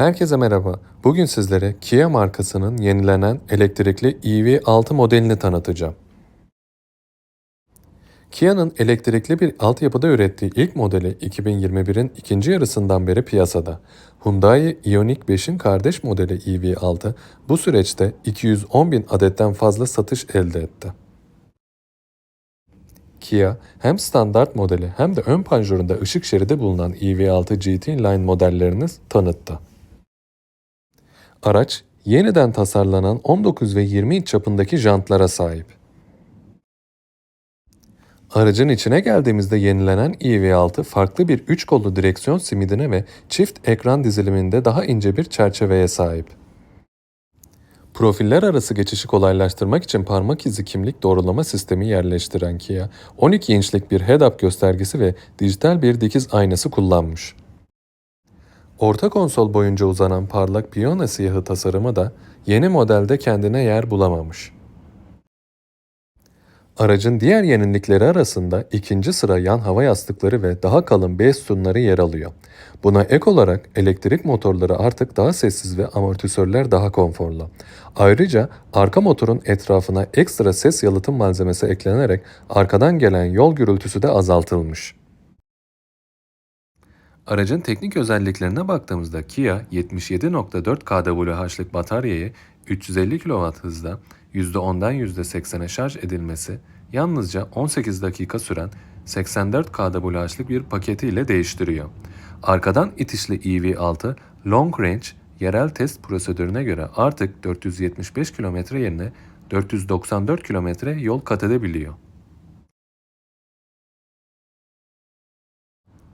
Herkese merhaba. Bugün sizlere Kia markasının yenilenen elektrikli EV6 modelini tanıtacağım. Kia'nın elektrikli bir altyapıda ürettiği ilk modeli 2021'in ikinci yarısından beri piyasada. Hyundai Ioniq 5'in kardeş modeli EV6 bu süreçte 210 bin adetten fazla satış elde etti. Kia hem standart modeli hem de ön panjurunda ışık şeridi bulunan EV6 GT Line modellerini tanıttı. Araç yeniden tasarlanan 19 ve 20 inç çapındaki jantlara sahip. Aracın içine geldiğimizde yenilenen EV6 farklı bir 3 kollu direksiyon simidine ve çift ekran diziliminde daha ince bir çerçeveye sahip. Profiller arası geçişi kolaylaştırmak için parmak izi kimlik doğrulama sistemi yerleştiren Kia, 12 inçlik bir head-up göstergesi ve dijital bir dikiz aynası kullanmış. Orta konsol boyunca uzanan parlak piyano siyahı tasarımı da yeni modelde kendine yer bulamamış. Aracın diğer yenilikleri arasında ikinci sıra yan hava yastıkları ve daha kalın bez sütunları yer alıyor. Buna ek olarak elektrik motorları artık daha sessiz ve amortisörler daha konforlu. Ayrıca arka motorun etrafına ekstra ses yalıtım malzemesi eklenerek arkadan gelen yol gürültüsü de azaltılmış. Aracın teknik özelliklerine baktığımızda Kia 77.4 kWh'lık bataryayı 350 kW hızda %10'dan %80'e şarj edilmesi yalnızca 18 dakika süren 84 kWh'lık bir paketi ile değiştiriyor. Arkadan itişli EV6 Long Range yerel test prosedürüne göre artık 475 km yerine 494 km yol kat edebiliyor.